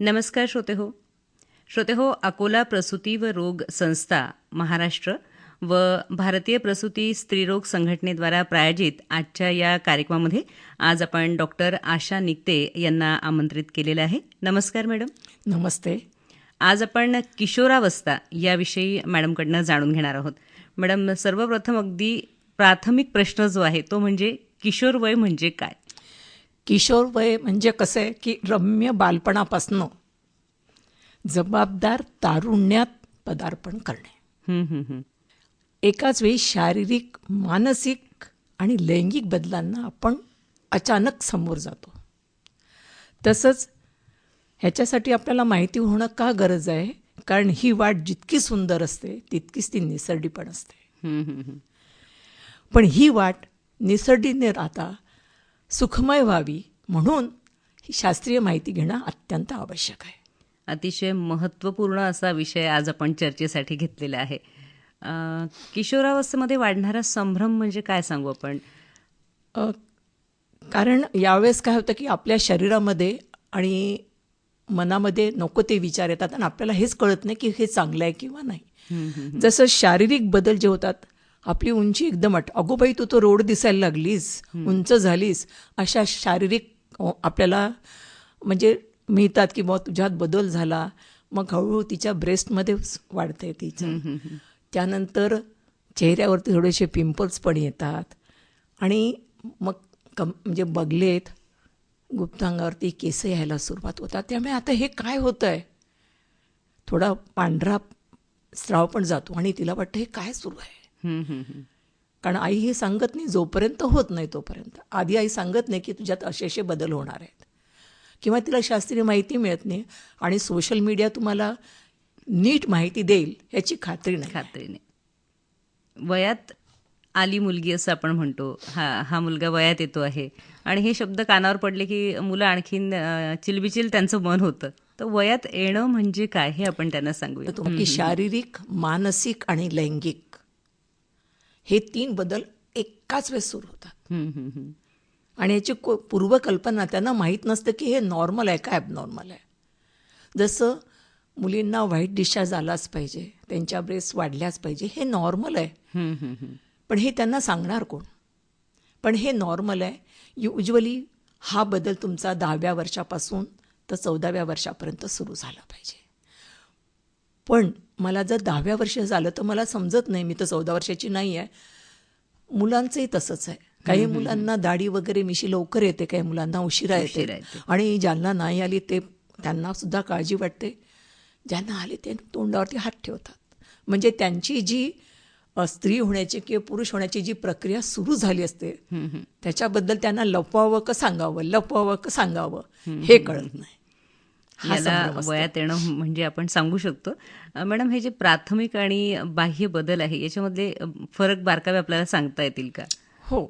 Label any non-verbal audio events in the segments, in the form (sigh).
नमस्कार श्रोते हो. श्रोते हो अकोला प्रसूती व रोग संस्था महाराष्ट्र व भारतीय प्रसूती स्त्रीरोग संघटनेद्वारा प्रायोजित आजच्या या कार्यक्रमामध्ये आज आपण डॉक्टर आशा निकते यांना आमंत्रित केलेलं आहे. नमस्कार मॅडम. नमस्ते. आज आपण किशोरावस्था याविषयी मॅडमकडनं जाणून घेणार आहोत. मॅडम सर्वप्रथम अगदी प्राथमिक प्रश्न जो आहे तो म्हणजे किशोर वय म्हणजे काय? किशोर वय म्हणजे कसं आहे की रम्य बालपणापासनं जबाबदार तारुण्यात पदार्पण करणे. एकाच वेळी शारीरिक मानसिक आणि लैंगिक बदलांना आपण अचानक समोर जातो तसंच ह्याच्यासाठी आपल्याला माहिती होणं का गरज आहे कारण ही वाट जितकी सुंदर असते तितकीच ती निसर्डी पण असते. पण ही वाट निसर्डीने राहता सुखमय व्हावी म्हणून ही शास्त्रीय माहिती घेणं अत्यंत आवश्यक आहे. अतिशय महत्त्वपूर्ण असा विषय आज आपण चर्चेसाठी घेतलेला आहे. किशोरावस्थेमध्ये वाढणारा संभ्रम म्हणजे काय सांगू आपण? कारण यावेळेस काय होतं की आपल्या शरीरामध्ये आणि मनामध्ये नको ते विचार येतात आणि आपल्याला हेच कळत नाही की हे चांगलं आहे किंवा नाही. जसं शारीरिक बदल जे होतात आपली उंची एकदम अट अगो बाई तू तो रोड दिसायला लागलीस उंच झालीस अशा शारीरिक आपल्याला म्हणजे मिळतात की बुवा तुझ्यात बदल झाला मग हळूहळू तिच्या ब्रेस्टमध्ये वाढते तिचं. त्यानंतर चेहऱ्यावरती थोडेसे पिंपल्स पण येतात आणि मग कम म्हणजे बगलेत गुप्तांगावरती केस यायला सुरुवात होतात. त्यामुळे आता हे काय होतं आहे थोडा पांढरा स्राव पण जातो आणि तिला वाटतं हे काय सुरू आहे. कारण आई हे सांगत नाही जोपर्यंत होत नाही तोपर्यंत. आधी आई सांगत नाही की तुझ्यात असे असे बदल होणार आहेत. किंवा तिला शास्त्रीय माहिती मिळत नाही आणि सोशल मीडिया तुम्हाला नीट माहिती देईल याची खात्री नाही. खात्रीने वयात आली मुलगी असं आपण म्हणतो. हा हा मुलगा वयात येतो आहे. आणि हे शब्द कानावर पडले की मुलं आणखीन चिलबिचिल त्यांचं मन होतं. तर वयात येणं म्हणजे काय हे आपण त्यांना सांगूया. तर तुम्हाला की शारीरिक मानसिक आणि लैंगिक हे तीन बदल एकाच वेळेस सुरू होतात. आणि याची को पूर्वकल्पना त्यांना माहीत नसतं की हे नॉर्मल आहे का ॲबनॉर्मल आहे. जसं मुलींना व्हाईट डिस्चार्ज आलाच पाहिजे त्यांच्या ब्रेस्ट वाढल्याच पाहिजे हे नॉर्मल आहे. पण हे त्यांना सांगणार कोण? पण हे नॉर्मल आहे. युजली हा बदल तुमचा दहाव्या वर्षापासून तर चौदाव्या वर्षापर्यंत सुरू झाला पाहिजे. पण मला जर दहाव्या वर्ष झालं तर मला समजत नाही मी तर चौदा वर्षाची नाही आहे. मुलांचंही तसंच आहे. काही मुलांना दाढी वगैरे मिशी लवकर येते काही मुलांना उशिरा येते. आणि ज्यांना नाही आली ते त्यांना सुद्धा काळजी वाटते. ज्यांना आली ते तोंडावरती हात ठेवतात. म्हणजे त्यांची जी स्त्री होण्याची किंवा पुरुष होण्याची जी प्रक्रिया सुरू झाली असते त्याच्याबद्दल त्यांना लपवावं का सांगावं लपवावं का सांगावं हे कळत नाही. याला. वयात येणं म्हणजे आपण सांगू शकतो. मॅडम हे जे प्राथमिक आणि बाह्य बदल आहे याच्यामधले फरक बारकावे आपल्याला सांगता येतील का? हो.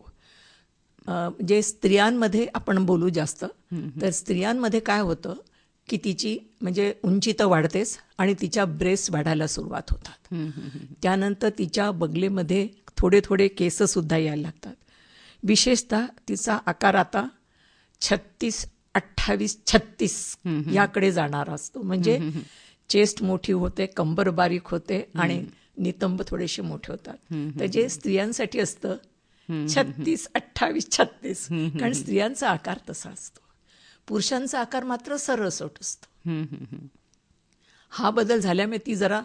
जे स्त्रियांमध्ये आपण बोलू जास्त तर स्त्रियांमध्ये काय होतं की तिची म्हणजे उंची तर वाढतेच आणि तिच्या ब्रेस्ट वाढायला सुरुवात होतात. त्यानंतर तिच्या बगलेमध्ये थोडे थोडे केससुद्धा यायला लागतात. विशेषतः तिचा आकार आता छत्तीस अठ्ठावीस छत्तीस याकडे जाणारा असतो. म्हणजे चेस्ट मोठी होते कंबर बारीक होते आणि नितंब थोडेसे मोठे होतात. तर जे स्त्रियांसाठी असतं छत्तीस अठ्ठावीस छत्तीस. कारण स्त्रियांचा आकार तसा असतो. पुरुषांचा आकार मात्र सरळसोट असतो. हा बदल झाल्यामुळे ती जरा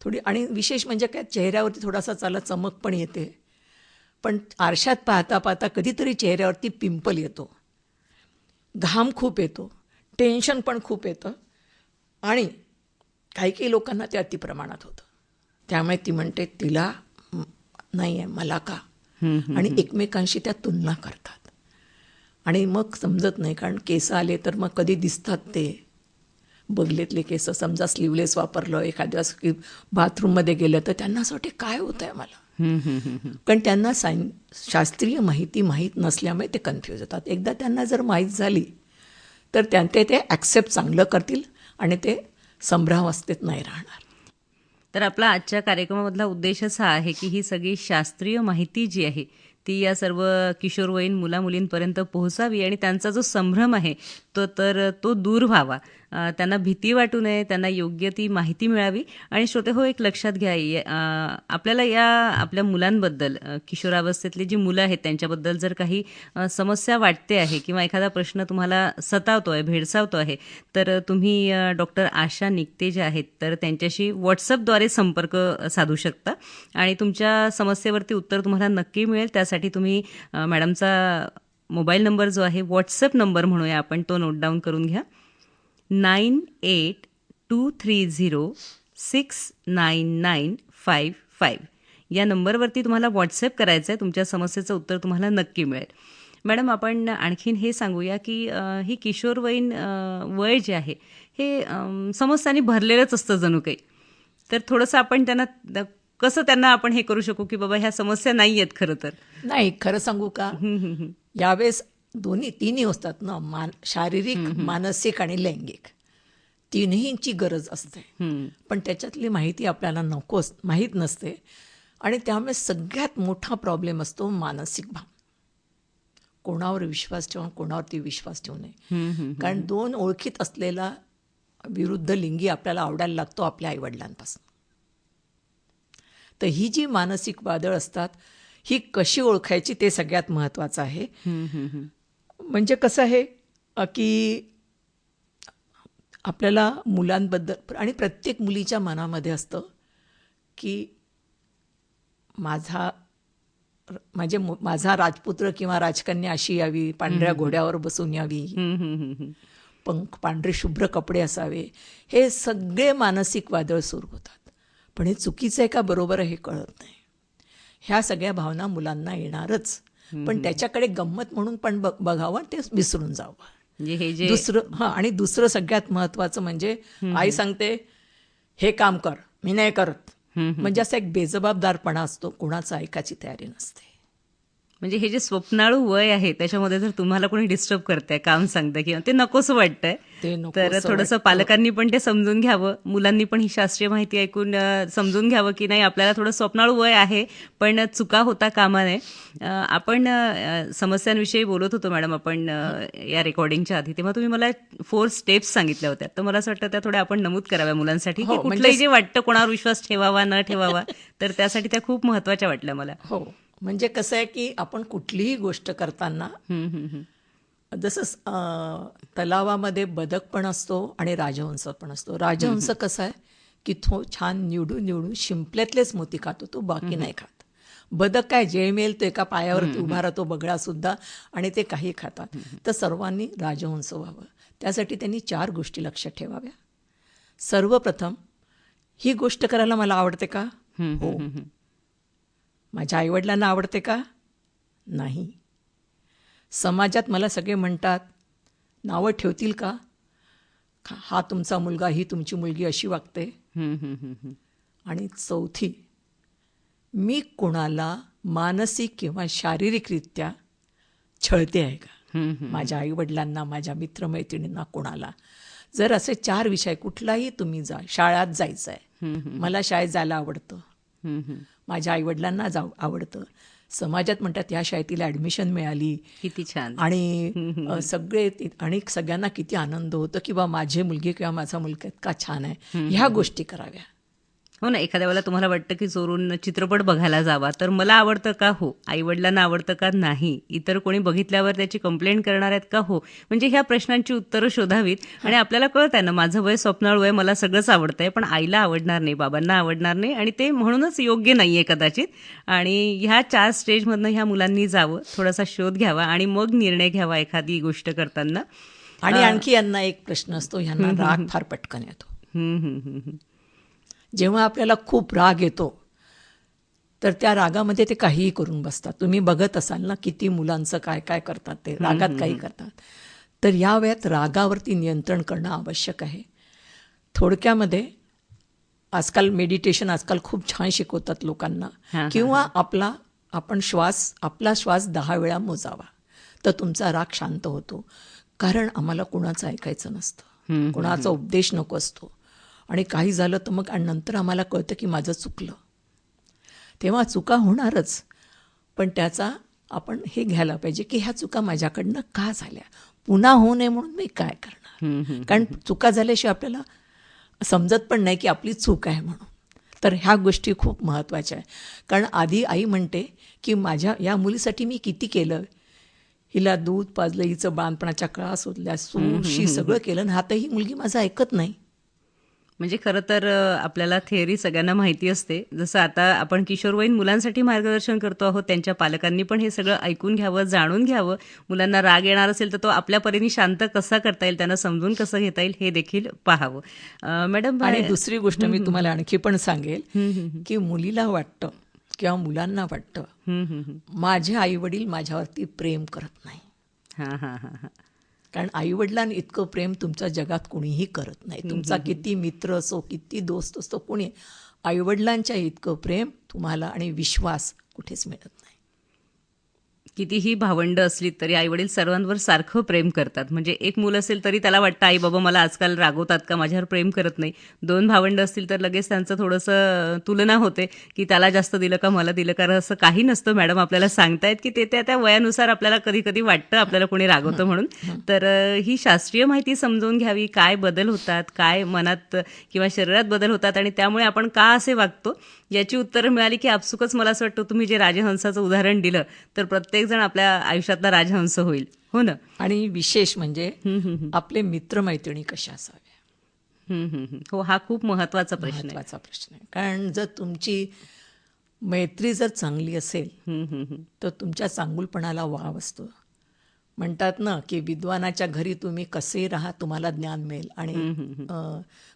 थोडी आणि विशेष म्हणजे काय चेहऱ्यावरती थोडासा चाला चमक पण येते. पण आरशात पाहता पाहता कधीतरी चेहऱ्यावरती पिंपल येतो. घाम खूप येतो टेन्शन पण खूप येतं आणि काही काही लोकांना ते अतिप्रमाणात होतं. त्यामुळे ती म्हणते तिला नाही आहे मला का? आणि एकमेकांशी त्या तुलना करतात. आणि मग समजत नाही कारण केस आले तर मग कधी दिसतात ते. बगलेतले केस समजा स्लीवलेस वापरलं एखाद्या बाथरूममध्ये गेलं तर त्यांना असं वाटते काय होत आहे मला. कारण त्यांना सायन शास्त्रीय माहिती माहीत नसल्यामुळे ते कन्फ्यूज होतात. एकदा त्यांना जर माहीत झाली तर त्यांचे ते ॲक्सेप्ट चांगलं करतील आणि ते संभ्रावस्थेत नाही राहणार. तर आपला आजच्या कार्यक्रमामधला उद्देश असा आहे की ही सगळी शास्त्रीय माहिती जी आहे ती या सर्व किशोरवयीन मुलामुलींपर्यंत पोहोचावी आणि त्यांचा जो संभ्रम आहे तो तर तो दूर व्हावा. त्यांना भीती वाटू नये त्यांना योग्य ती माहिती मिळावी. आणि श्रोते हो एक लक्षात घ्या आपल्याला या आपल्या मुलांबद्दल किशोरावस्थेतली जी मुलं आहेत त्यांच्याबद्दल जर काही समस्या वाटते आहे किंवा एखादा प्रश्न तुम्हाला सतावतो आहे भेडसावतो आहे तर तुम्ही डॉक्टर आशा निकते जे आहेत तर त्यांच्याशी व्हॉट्सअपद्वारे संपर्क साधू शकता. आणि तुमच्या समस्येवरती उत्तर तुम्हाला नक्की मिळेल. त्यासाठी तुम्ही मॅडमचा मोबाईल नंबर जो आहे व्हॉट्सअप नंबर म्हणूया आपण तो नोट डाऊन करून घ्या. Nine eight two three zero six nine nine five five. या नंबरवरती तुम्हाला व्हॉट्सअप करायचं आहे तुमच्या समस्येचं उत्तर तुम्हाला नक्की मिळेल. मॅडम आपण आणखीन हे सांगूया की ही किशोरवयीन वय जे आहे हे समस्यांनी भरलेलंच असतं जणू काही. तर थोडंसं आपण त्यांना कसं त्यांना आपण हे करू शकू की बाबा ह्या समस्या नाही आहेत खरं तर? नाही खरं सांगू का. यावेळेस दोन्ही तिन्ही असतात ना मान शारीरिक मानसिक आणि लैंगिक. तिन्हींची गरज असते. पण त्याच्यातली माहिती आपल्याला नको माहीत नसते. आणि त्यामुळे सगळ्यात मोठा प्रॉब्लेम असतो मानसिक भाव कोणावर विश्वास ठेवून कोणावरती विश्वास ठेवू नये. कारण दोन ओळखीत असलेला विरुद्ध लिंगी आपल्याला आवडायला लागतो आपल्या आईवडिलांपासून. तर ही जी मानसिक वादळ असतात ही कशी ओळखायची ते सगळ्यात महत्त्वाचं आहे. म्हणजे कसं आहे की आपल्याला मुलांबद्दल आणि प्रत्येक मुलीच्या मनामध्ये असतं की माझा म्हणजे माझा राजपुत्र किंवा राजकन्या अशी यावी पांढऱ्या घोड्यावर बसून यावी. पंख पांढरे शुभ्र कपडे असावे. हे सगळे मानसिक वादळ सुरू होतात. पण हे चुकीचं आहे का बरोबर हे कळत नाही. ह्या सगळ्या भावना मुलांना येणारच. पण त्याच्याकडे गंमत म्हणून पण बघ- बघावं ते विसरून जावं. म्हणजे हे जे दुसरं हां आणि दुसरं सगळ्यात महत्वाचं म्हणजे आई सांगते हे काम कर मी नाही करत. म्हणजे असा एक बेजबाबदारपणा असतो कुणाचं ऐकायची तयारी नसते. म्हणजे हे जे स्वप्नाळू वय आहे त्याच्यामध्ये जर तुम्हाला कोणी डिस्टर्ब करतंय काम सांगतंय किंवा ते नकोसं वाटतंय तर थोडंसं. पालकांनी पण ते समजून घ्यावं. मुलांनी पण ही शास्त्रीय माहिती ऐकून समजून घ्यावं की नाही आपल्याला थोडं स्वप्नाळू वय आहे पण चुका होता कामा नये आपण समस्यांविषयी बोलत होतो मॅडम आपण या रेकॉर्डिंगच्या आधी. तेव्हा तुम्ही मला फोर स्टेप्स सांगितल्या होत्या. तर मला असं वाटतं त्या थोड्या आपण नमूद कराव्या मुलांसाठी की हो, कुठलंही म्हणजे- जे वाटतं कोणावर विश्वास ठेवावा न ठेवावा (laughs) तर त्यासाठी त्या खूप महत्त्वाच्या वाटल्या मला. हो. म्हणजे कसं आहे की आपण कुठलीही गोष्ट करताना. जसं तलावामध्ये बदक पण असतो आणि राजहंस पण असतो. राजहंस कसा आहे की तो छान निवडून निवडून शिंपल्यातलेच मोती खातो तो बाकी नाही खात. बदक काय जे मिळेल तो एका पायावरती उभा राहतो बगळा सुद्धा आणि ते काही खातात. तर सर्वांनी राजहंस व्हावं. त्यासाठी त्यांनी चार गोष्टी लक्षात ठेवाव्या. सर्वप्रथम ही गोष्ट करायला मला आवडते का? हो. माझ्या आईवडिलांना आवडते का? नाही. समाजात मला सगळे म्हणतात नावं ठेवतील का? हा तुमचा मुलगा ही तुमची मुलगी अशी वागते. आणि चौथी मी कुणाला मानसिक किंवा शारीरिकरित्या छळते आहे का? माझ्या आईवडिलांना माझ्या मित्रमैत्रिणींना कोणाला? जर असे चार विषय कुठलाही तुम्ही जा शाळेत जायचं आहे मला शाळेत जायला आवडतं. माझ्या आईवडिलांना जाऊ आवडतं. समाजात म्हणतात या शाळेत तिला ॲडमिशन मिळाली. किती छान. आणि (laughs) सगळे आणि सगळ्यांना किती आनंद होतो की बा माझी मुलगी किंवा माझा मुलगा इतका छान आहे. ह्या गोष्टी कराव्या. हो ना एखाद्या वेळेला तुम्हाला वाटतं की चोरून चित्रपट बघायला जावा तर मला आवडतं का हो? आई वडिलांना आवडतं का नाही? इतर कोणी बघितल्यावर त्याची कंप्लेंट करणार आहेत का हो? म्हणजे ह्या प्रश्नांची उत्तरं शोधावीत आणि आपल्याला कळत आहे ना माझं वय स्वप्नाळ वय मला सगळंच आवडतंय पण आईला आवडणार नाही बाबांना आवडणार नाही आणि ते म्हणूनच योग्य नाहीये कदाचित. आणि ह्या चार स्टेजमधनं ह्या मुलांनी जावं थोडासा शोध घ्यावा आणि मग निर्णय घ्यावा एखादी गोष्ट करताना. आणि आणखी यांना एक प्रश्न असतो यांना राग फार पटकन येतो. जेव्हा आपल्याला खूप राग येतो तर त्या रागामध्ये ते काहीही करून बसतात. तुम्ही बघत असाल ना किती मुलांचं काय काय करतात ते रागात काही करतात. तर या वेळात रागावरती नियंत्रण करणं आवश्यक आहे. थोडक्यामध्ये आजकाल मेडिटेशन आजकाल खूप छान शिकवतात लोकांना. किंवा आपला आपण श्वास आपला श्वास दहा वेळा मोजावा तर तुमचा राग शांत होतो. कारण आम्हाला कुणाचं ऐकायचं नसतं. कुणाचा उपदेश नको असतो. आणि काही झालं तर मग आणि नंतर आम्हाला कळतं की माझं चुकलं. तेव्हा चुका होणारच पण त्याचा आपण हे घ्यायला पाहिजे की ह्या चुका माझ्याकडनं का झाल्या? पुन्हा होऊ नये म्हणून मी काय करणार? कारण चुका झाल्याशिवाय आपल्याला समजत पण नाही की आपली चूक आहे म्हणून. तर ह्या गोष्टी खूप महत्त्वाच्या आहे कारण आधी आई म्हणते की माझ्या या मुलीसाठी मी किती केलं? हिला दूध पाजलं हिचं बाणपणाच्या काळा शोधल्या सूशी सगळं केलं आणि आता ही मुलगी माझं ऐकत नाही. म्हणजे खरं तर आपल्याला थेअरी सगळ्यांना माहिती असते. जसं आता आपण किशोरवयीन मुलांसाठी मार्गदर्शन करतो आहोत त्यांच्या पालकांनी पण हे सगळं ऐकून घ्यावं जाणून घ्यावं. मुलांना राग येणार असेल तर तो आपल्या परीने शांत कसा करता येईल त्यांना समजून कसं घेता येईल हे देखील पाहावं. मॅडम आणि दुसरी गोष्ट मी तुम्हाला आणखी पण सांगेल की मुलीला वाटतं किंवा मुलांना वाटतं. माझे आई वडील माझ्यावरती प्रेम करत नाही. हां हां हां हां. कारण आईवडिलांनी इतकं प्रेम तुमच्या जगात कोणीही करत नाही. तुमचा किती मित्र असो किती दोस्त असतो कोणी. आईवडिलांच्या इतकं प्रेम तुम्हाला आणि विश्वास कुठेच मिळत नाही. कितीही भावंड असली तरी आईवडील सर्वांवर सारखं प्रेम करतात. म्हणजे एक मूल असेल तरी त्याला वाटतं आई बाबा मला आजकाल रागवतात का? माझ्यावर प्रेम करत नाही. दोन भावंड असतील तर लगेच त्यांचं थोडंसं तुलना होते की त्याला जास्त दिलं का मला दिलं का? असं काही नसतं मॅडम आपल्याला सांगतायत की ते त्या त्या वयानुसार आपल्याला कधी कधी वाटतं आपल्याला कोणी रागवतं म्हणून. तर ही शास्त्रीय माहिती समजून घ्यावी. काय बदल होतात काय मनात किंवा शरीरात बदल होतात आणि त्यामुळे आपण का असे वागतो? याची उत्तरं मिळाली की आपसुकच मला असं वाटतं तुम्ही जे राजहंसाचं उदाहरण दिलं तर प्रत्येकजण आपल्या आयुष्यातला राजहंस होईल. हो ना? आणि विशेष म्हणजे. आपले मित्रमैत्रिणी कशा हम्म. हो हा खूप महत्त्वाचा प्रश्न आहे. महत्त्वाचा प्रश्न आहे. कारण जर तुमची मैत्री जर चांगली असेल. तर तुमच्या चांगुलपणाला वाव असतो. म्हणतात ना की विद्वानाच्या घरी तुम्ही कसे राहा तुम्हाला ज्ञान मिळेल. आणि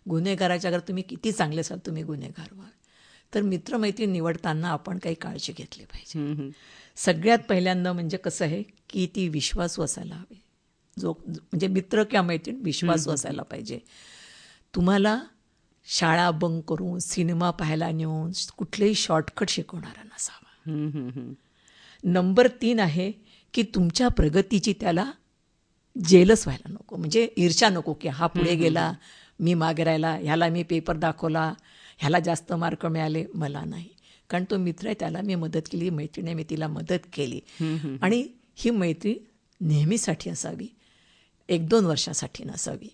गुन्हेगाराच्या घरी तुम्ही किती चांगले असाल तुम्ही गुन्हेगार व्हाल. तर मित्रमैत्री निवडताना आपण काही काळजी घेतली पाहिजे. सगळ्यात पहिल्यांदा म्हणजे कसं आहे की ती विश्वासू असायला हवी. जो म्हणजे मित्र किंवा मैत्रीण विश्वासू असायला पाहिजे. तुम्हाला शाळा बंक करून सिनेमा पाहायला नेऊन कुठलेही शॉर्टकट शिकवणारा नसावा. नंबर तीन आहे की तुमच्या प्रगतीची त्याला जेलच व्हायला नको. म्हणजे ईर्षा नको की हा पुढे गेला मी मागे राहिला ह्याला मी पेपर दाखवला ह्याला जास्त मार्क मिळाले. मला नाही. कारण तो मित्र आहे त्याला मी मदत केली मैत्रिणी मी तिला मदत केली. आणि ही मैत्री नेहमीसाठी असावी. एक दोन वर्षासाठी नसावी.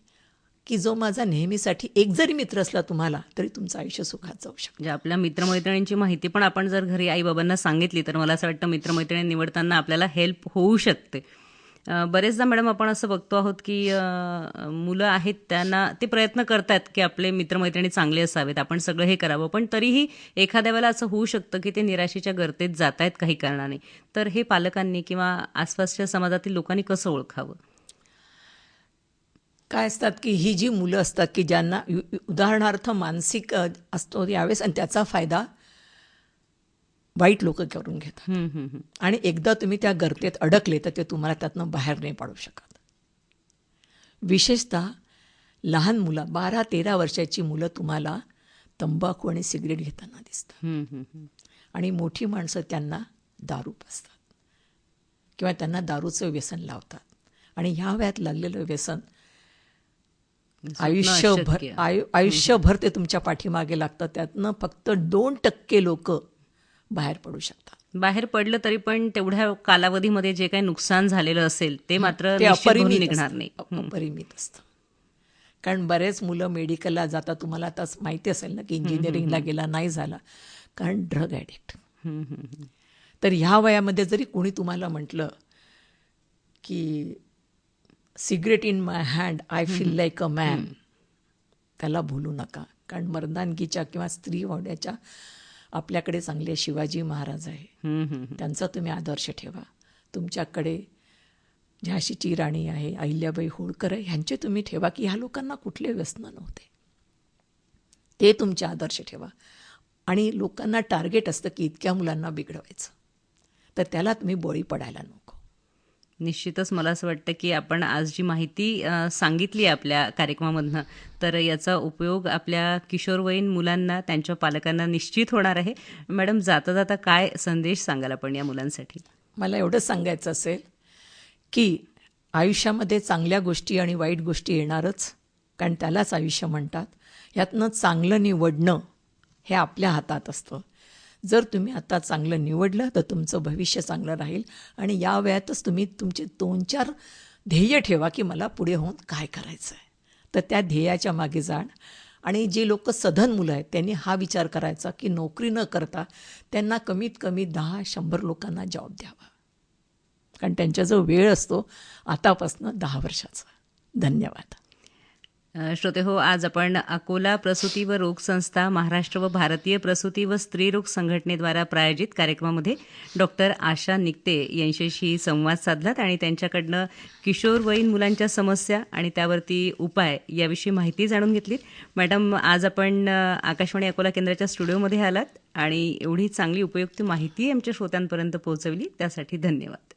की जो माझा नेहमीसाठी एक जरी मित्र असला तुम्हाला तरी तुमचं आयुष्य सुखात जाऊ शकतं. म्हणजे आपल्या मित्रमैत्रिणींची माहिती पण आपण जर घरी आई बाबांना सांगितली तर मला असं वाटतं मित्रमैत्रिणी निवडताना आपल्याला हेल्प होऊ शकते. बरेचदा मॅडम आपण असं बघतो आहोत की मुलं आहेत त्यांना ते प्रयत्न करतात की आपले मित्रमैत्रिणी चांगले असावेत आपण सगळं हे करावं. पण तरीही एखाद्या वेळेला असं होऊ शकतं की ते निराशेच्या गर्तेत जात आहेत काही कारणाने. तर हे पालकांनी किंवा आसपासच्या समाजातील लोकांनी कसं ओळखावं? काय असतात की ही जी मुलं असतात की ज्यांना उदाहरणार्थ मानसिक असतो यावेळेस आणि त्याचा फायदा वाईट लोक करून घेतात. आणि एकदा तुम्ही त्या गर्तेत अडकले तर ते तुम्हाला त्यातनं बाहेर नाही पाडू शकत विशेषतः लहान मुलं बारा तेरा वर्षाची मुलं तुम्हाला तंबाखू आणि सिगरेट घेताना दिसतात. आणि मोठी माणसं त्यांना दारू पाजतात किंवा त्यांना दारूचं व्यसन लावतात आणि ह्या वयात लागलेलं व्यसन आयुष्यभर. आयु आयुष्यभर ते तुमच्या पाठीमागे लागतं त्यातनं फक्त दोन टक्के लोक बाहेर पडू शकतात. बाहेर पडलं तरी पण तेवढ्या कालावधीमध्ये जे काही नुकसान झालेलं असेल ते मात्र निघणार. नाही. अपरिमित असतं. कारण बरेच मुलं मेडिकलला जातात. तुम्हाला आता माहिती असेल ना की इंजिनिअरिंगला गेला नाही झाला. कारण ड्रग ॲडिक्ट. तर ह्या वयामध्ये जरी कोणी तुम्हाला म्हटलं की cigarette in my hand I feel like a man. त्याला भूलू नका. कारण मर्दानगीच्या किंवा स्त्री होण्याच्या आपल्याकडे चांगले शिवाजी महाराज आहे. त्यांचा तुम्ही आदर्श ठेवा. तुमच्याकडे झाशीची राणी आहे अहिल्याबाई होळकर आहे ह्यांचे तुम्ही ठेवा की ह्या लोकांना कुठले व्यसन नव्हते. ते तुमचे आदर्श ठेवा. आणि लोकांना टार्गेट असतं की इतक्या मुलांना बिघडवायचं. तर त्याला तुम्ही बळी पडायला नको. निश्चितच मला असं वाटतं की आपण आज जी माहिती सांगितली आपल्या कार्यक्रमामधनं तर याचा उपयोग आपल्या किशोरवयीन मुलांना त्यांच्या पालकांना निश्चित होणार आहे. मॅडम जाता जाता काय संदेश सांगाल आपण या मुलांसाठी? मला एवढंच सांगायचं असेल की आयुष्यामध्ये चांगल्या गोष्टी आणि वाईट गोष्टी येणारच कारण त्यालाच आयुष्य म्हणतात. यातनं चांगलं निवडणं हे आपल्या हातात असतं. जर तुम्ही आता चांगलं निवडलं तर तुमचं भविष्य चांगलं राहील. आणि या वयातच तुम्ही तुमचे दोन चार ध्येय ठेवा की मला पुढे होऊन काय करायचं आहे तर त्या ध्येयाच्या मागे जाण. आणि जे लोक सधन मुलं आहेत त्यांनी हा विचार करायचा की नोकरी न करता त्यांना कमीत कमी दहा शंभर लोकांना जॉब द्यावा. कारण त्यांच्याजवळ वेळ असतो आतापासनं दहा वर्षाचा. धन्यवाद. श्रोते हो आज आपण अकोला प्रसूती व रोग संस्था महाराष्ट्र व भारतीय प्रसूती व स्त्रीरोग संघटनेद्वारा प्रायोजित कार्यक्रमामध्ये डॉक्टर आशा निकते यांच्याशी संवाद साधलात आणि त्यांच्याकडनं किशोरवयीन मुलांच्या समस्या आणि त्यावरती उपाय याविषयी माहिती जाणून घेतली. मॅडम आज आपण आकाशवाणी अकोला केंद्राच्या स्टुडिओमध्ये आलात आणि एवढी चांगली उपयुक्त माहिती आमच्या श्रोत्यांपर्यंत पोहोचवली. त्यासाठी धन्यवाद.